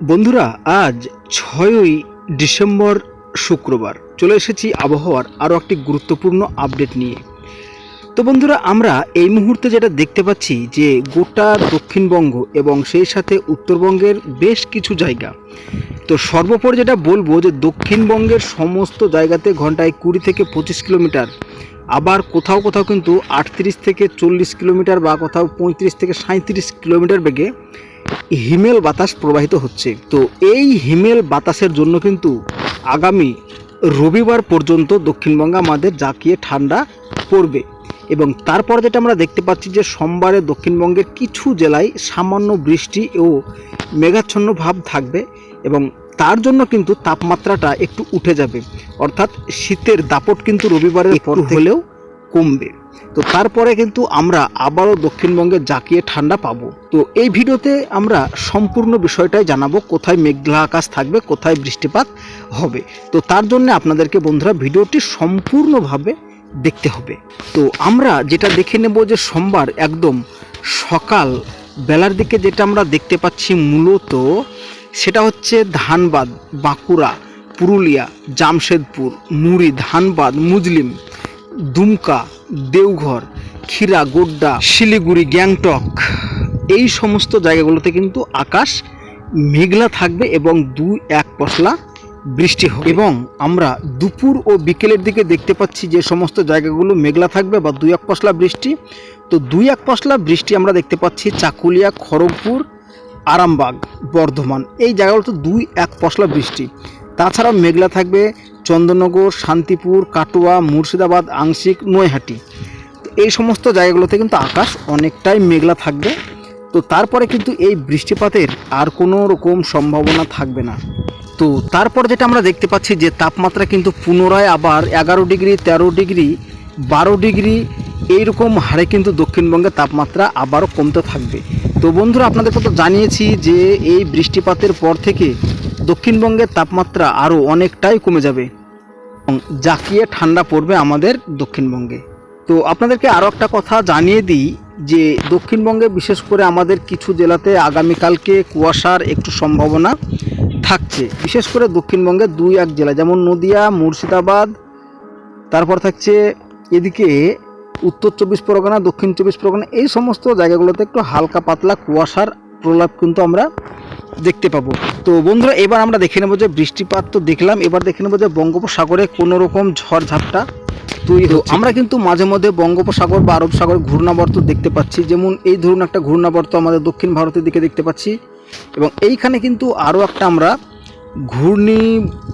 বন্ধুরা, আজ ছয়ই ডিসেম্বর শুক্রবার। চলে এসেছি আবহাওয়ার আরও একটি গুরুত্বপূর্ণ আপডেট নিয়ে। তো বন্ধুরা, আমরা এই মুহূর্তে যেটা দেখতে পাচ্ছি যে গোটা দক্ষিণবঙ্গ এবং সেই সাথে উত্তরবঙ্গের বেশ কিছু জায়গা। তো সর্বোপরি যেটা বলব যে দক্ষিণবঙ্গের সমস্ত জায়গাতে ঘন্টায় কুড়ি থেকে পঁচিশ কিলোমিটার আবার কোথাও কোথাও কিন্তু আটত্রিশ থেকে চল্লিশ কিলোমিটার বা কোথাও পঁয়ত্রিশ থেকে সাঁত্রিশ কিলোমিটার বেগে হিমেল বাতাস প্রবাহিত হচ্ছে। তো এই হিমেল বাতাসের জন্য কিন্তু আগামী রবিবার পর্যন্ত দক্ষিণবঙ্গে আমাদের জাকিয়ে ঠান্ডা পড়বে। এবং তারপর যেটা আমরা দেখতে পাচ্ছি যে সোমবারে দক্ষিণবঙ্গের কিছু জেলায় সামান্য বৃষ্টি ও মেঘাচ্ছন্ন ভাব থাকবে এবং তার জন্য কিন্তু তাপমাত্রাটা একটু উঠে যাবে। অর্থাৎ শীতের দাপট কিন্তু রবিবারের পর হলেও কমবে। তো তারপরে কিন্তু আমরা আবারও দক্ষিণবঙ্গে জাকিয়ে ঠান্ডা পাবো। তো এই ভিডিওতে আমরা সম্পূর্ণ বিষয়টাই জানাব কোথায় মেঘলা আকাশ থাকবে কোথায় বৃষ্টিপাত হবে। তো তার জন্য আপনাদেরকে বন্ধুরা ভিডিওটি সম্পূর্ণভাবে দেখতে হবে। তো আমরা যেটা দেখে নেব যে সোমবার একদম সকাল বেলার দিকে যেটা আমরা দেখতে পাচ্ছি মূলত সেটা হচ্ছে ধানবাদ, বাঁকুড়া, পুরুলিয়া, জামশেদপুর, মুড়ি, ধানবাদ, মুজলিম, দুমকা, দেওঘর, ক্ষীরা, গোড্ডা, শিলিগুড়ি, গ্যাংটক। এই সমস্ত জায়গাগুলোতে কিন্তু আকাশ মেঘলা থাকবে এবং দুই এক পশলা বৃষ্টি হবে। এবং আমরা দুপুর ও বিকেলের দিকে দেখতে পাচ্ছি যে সমস্ত জায়গাগুলো মেঘলা থাকবে বা দুই এক পশলা বৃষ্টি। তো দুই এক পশলা বৃষ্টি আমরা দেখতে পাচ্ছি চাকুলিয়া, খড়গপুর আরামবাগ, বর্ধমান। এই জায়গাগুলোতে দুই এক পশলা বৃষ্টি। তাছাড়া মেঘলা থাকবে চন্দননগর, শান্তিপুর, কাটোয়া, মুর্শিদাবাদ, আংশিক, নৈহাটি। এই সমস্ত জায়গাগুলোতে কিন্তু আকাশ অনেকটাই মেঘলা থাকবে। তো তারপরে কিন্তু এই বৃষ্টিপাতের আর কোনো রকম সম্ভাবনা থাকবে না। তো তারপর যেটা আমরা দেখতে পাচ্ছি যে তাপমাত্রা কিন্তু পুনরায় আবার এগারো ডিগ্রি, তেরো ডিগ্রি, বারো ডিগ্রি, এইরকম হারে কিন্তু দক্ষিণবঙ্গে তাপমাত্রা আবারও কমতে থাকবে। তো বন্ধুরা আপনাদেরকে তো জানিয়েছি যে এই বৃষ্টিপাতের পর থেকে দক্ষিণবঙ্গের তাপমাত্রা আরও অনেকটাই কমে যাবে এবং জাকিয়ে ঠান্ডা পড়বে আমাদের দক্ষিণবঙ্গে। তো আপনাদেরকে আরও একটা কথা জানিয়ে দিই যে দক্ষিণবঙ্গে বিশেষ করে আমাদের কিছু জেলাতে আগামীকালকে কুয়াশার একটু সম্ভাবনা থাকছে। বিশেষ করে দক্ষিণবঙ্গে দুই এক জেলা, যেমন নদিয়া, মুর্শিদাবাদ, তারপর থাকছে এদিকে উত্তর চব্বিশ পরগনা দক্ষিণ চব্বিশ পরগনা এই সমস্ত জায়গাগুলোতে একটু হালকা পাতলা কুয়াশার প্রলাপ কিন্তু আমরা দেখতে পাবো। তো বন্ধুরা এবার আমরা দেখে নেব যে বৃষ্টিপাত তো দেখলাম এবার দেখে নেব যে বঙ্গোপসাগরে কোনো রকম ঝড় ঝাপটা তৈরি আমরা কিন্তু মাঝে মধ্যে বঙ্গোপসাগর বা আরব সাগর ঘূর্ণাবর্ত দেখতে পাচ্ছি যেমন এই ধরুন একটা ঘূর্ণাবর্ত আমাদের দক্ষিণ ভারতের দিকে দেখতে পাচ্ছি। এবং এইখানে কিন্তু আরও একটা আমরা ঘূর্ণি,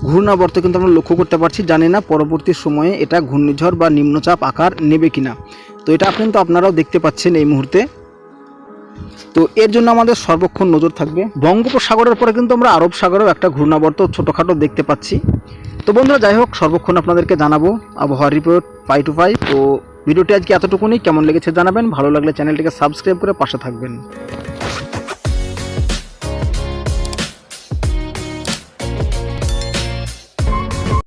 ঘূর্ণাবর্ত কিন্তু আমরা লক্ষ্য করতে পারছি, জানি না পরবর্তী সময়ে এটা ঘূর্ণিঝড় বা নিম্নচাপ আকার নেবে কিনা। তো এটা কিন্তু আপনারাও দেখতে পাচ্ছেন এই মুহূর্তে। তো এর জন্য আমাদের সর্বক্ষণ নজর থাকবে। বঙ্গোপসাগরের পরে কিন্তু আমরা আরব সাগরেও একটা ঘূর্ণাবর্ত ছোটোখাটো দেখতে পাচ্ছি। তো বন্ধুরা, যাই হোক, সর্বক্ষণ আপনাদেরকে জানাব আবহাওয়ার রিপোর্ট পাই টু পাই তো ভিডিওটি আজকে এতটুকুনি কেমন লেগেছে জানাবেন। ভালো লাগলে চ্যানেলটিকে সাবস্ক্রাইব করে পাশে থাকবেন।